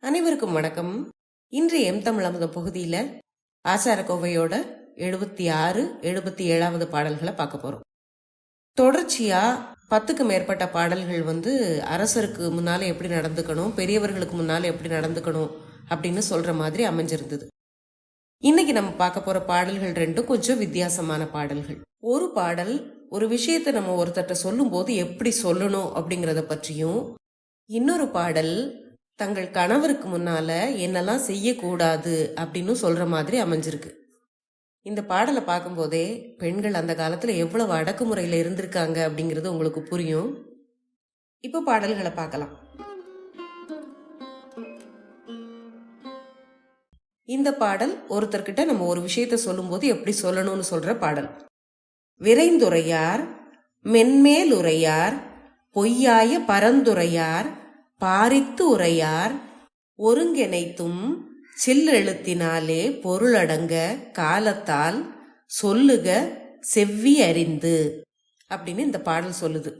அனைவருக்கும் வணக்கம். இன்று எம் தமிழ் அமுத பகுதியில் ஆசார கோவையோட எழுபத்தி ஆறு எழுபத்தி ஏழாவது பாடல்களை பார்க்க போறோம். தொடர்ச்சியா பத்துக்கு மேற்பட்ட பாடல்கள் வந்து அரசருக்கு முன்னால எப்படி நடந்துக்கணும் பெரியவர்களுக்கு முன்னால எப்படி நடந்துக்கணும் அப்படின்னு சொல்ற மாதிரி அமைஞ்சிருந்தது. இன்னைக்கு நம்ம பார்க்க போற பாடல்கள் ரெண்டும் கொஞ்சம் வித்தியாசமான பாடல்கள். ஒரு பாடல் ஒரு விஷயத்தை நம்ம ஒருத்தட்ட சொல்லும்போது எப்படி சொல்லணும் அப்படிங்கிறத பற்றியும் இன்னொரு பாடல் தங்கள் கணவருக்கு முன்னால என்னெல்லாம் செய்யக்கூடாது அப்படின்னு சொல்ற மாதிரி அமைஞ்சிருக்கு. இந்த பாடலை பார்க்கும்போதே பெண்கள் அந்த காலத்துல எவ்வளவு அடக்குமுறையில இருந்திருக்காங்க அப்படிங்கிறது உங்களுக்கு புரியும். இப்போ பாடல்களை பார்க்கலாம். இந்த பாடல் ஒருத்தர்கிட்ட நம்ம ஒரு விஷயத்த சொல்லும்போது எப்படி சொல்லணும்னு சொல்ற பாடல். விரைந்துரையார் மென்மேலுரையார் பொய்யாய பரந்துரையார் பாரித்து உரையார் ஒருங்கிணைத்தும் சில்லெழுத்தினாலே பொருளடங்க காலத்தால் சொல்லுக செவ்வி அறிந்து அப்படின்னு இந்த பாடல் சொல்லுது.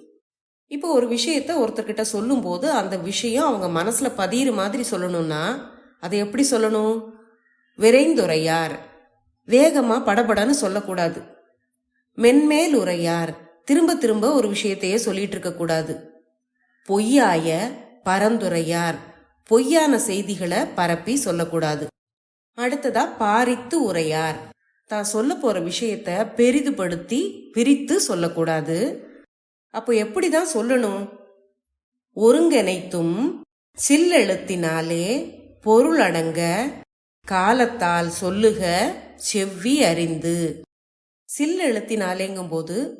இப்போ ஒரு விஷயத்த ஒருத்தர்கிட்ட சொல்லும்போது அந்த விஷயம் அவங்க மனசுல பதியிற மாதிரி சொல்லணும்னா அதை எப்படி சொல்லணும்? விரைந்துரையார். வேகமா படபடன்னு சொல்லக்கூடாது. மென்மேல் உரையார் திரும்ப திரும்ப ஒரு விஷயத்தையே சொல்லிட்டு இருக்க கூடாது பொய்யாய பரந்துரையார் பொய்யான செய்திகளை பரப்பி சொல்லக்கூடாது. அடுத்ததா பாரித்து உரையார். தான் சொல்ல போற விஷயத்த பெரிதுபடுத்தி பிரித்து சொல்லக்கூடாது. அப்போ எப்படிதான் சொல்லணும்? ஒருங்கிணைத்தும் சில்லெழுத்தினாலே பொருளடங்க காலத்தால் சொல்லுக செவ்வி அறிந்து. சில்லு எழுத்தின் அலைங்கும் போது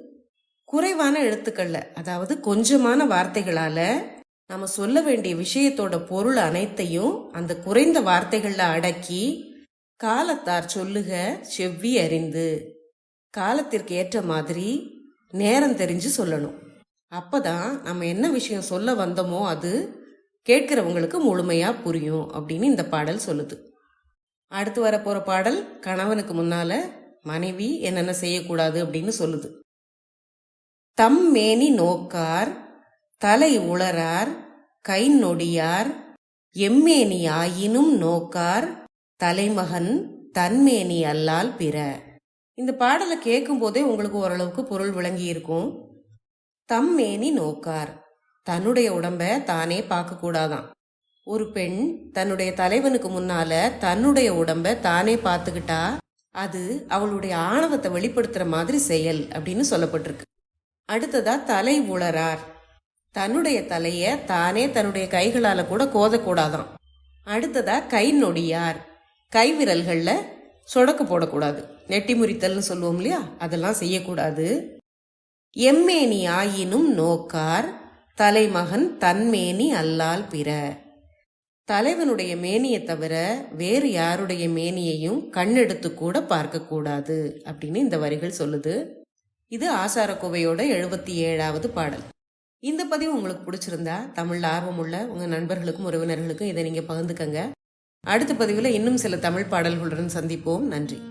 குறைவான எழுத்துக்கள்ல அதாவது கொஞ்சமான வார்த்தைகளால நம்ம சொல்ல வேண்டிய விஷயத்தோட பொருள் அனைத்தையும் அந்த குறைந்த வார்த்தைகள்ல அடக்கி காலத்தார் சொல்லுக செவ்வி அறிந்து காலத்திற்கு ஏற்ற மாதிரி நேரம் தெரிஞ்சு சொல்லணும். அப்பதான் நம்ம என்ன விஷயம் சொல்ல வந்தோமோ அது கேட்கிறவங்களுக்கு முழுமையா புரியும் அப்படின்னு இந்த பாடல் சொல்லுது. அடுத்து வரப்போற பாடல் கணவனுக்கு முன்னால மனைவி என்னென்ன செய்யக்கூடாது அப்படின்னு சொல்லுது. தம் மேனி நோக்கார் தலை உளரார் கை நொடியார் எம்மேனி ஆயினும் நோக்கார் தலைமகன் தன்மேனி அல்லால் பிற. இந்த பாடலை கேட்கும் போதே உங்களுக்கு ஓரளவுக்கு பொருள் விளங்கி இருக்கும். தம் மேனி நோக்கார் தன்னுடைய உடம்ப தானே பார்க்கக்கூடாதான் ஒரு பெண் தன்னுடைய தலைவனுக்கு முன்னால தன்னுடைய உடம்ப தானே பார்த்துக்கிட்டா அது அவளுடைய ஆணவத்தை வெளிப்படுத்துற மாதிரி செயல் அப்படின்னு சொல்லப்பட்டிருக்கு. அடுத்ததா தலை உளரார் தன்னுடைய தலைய தானே தன்னுடைய கைகளால கூட கோதக்கூடாதாம் அடுத்ததா கை நொடியார். கை சொடக்க போடக்கூடாது. நெட்டி முறித்தல்னு சொல்லுவோம் இல்லையா? அதெல்லாம் செய்யக்கூடாது. எம்மேனி ஆயினும் நோக்கார். தலைமகன் தன்மேனி அல்லால் பிற. தலைவனுடைய மேனியை தவிர வேறு யாருடைய மேனியையும் கண்ணெடுத்து கூட பார்க்கக்கூடாது அப்படின்னு இந்த வரிகள் சொல்லுது. இது ஆசார கோவையோட எழுபத்தி ஏழாவது பாடல். இந்த பதிவு உங்களுக்கு பிடிச்சிருந்தா தமிழ் ஆர்வம் உள்ள உங்க நண்பர்களுக்கும் உறவினர்களுக்கும் இதை நீங்க பகிர்ந்துக்கங்க. அடுத்த பதிவில் இன்னும் சில தமிழ் பாடல்களுடன் சந்திப்போம். நன்றி.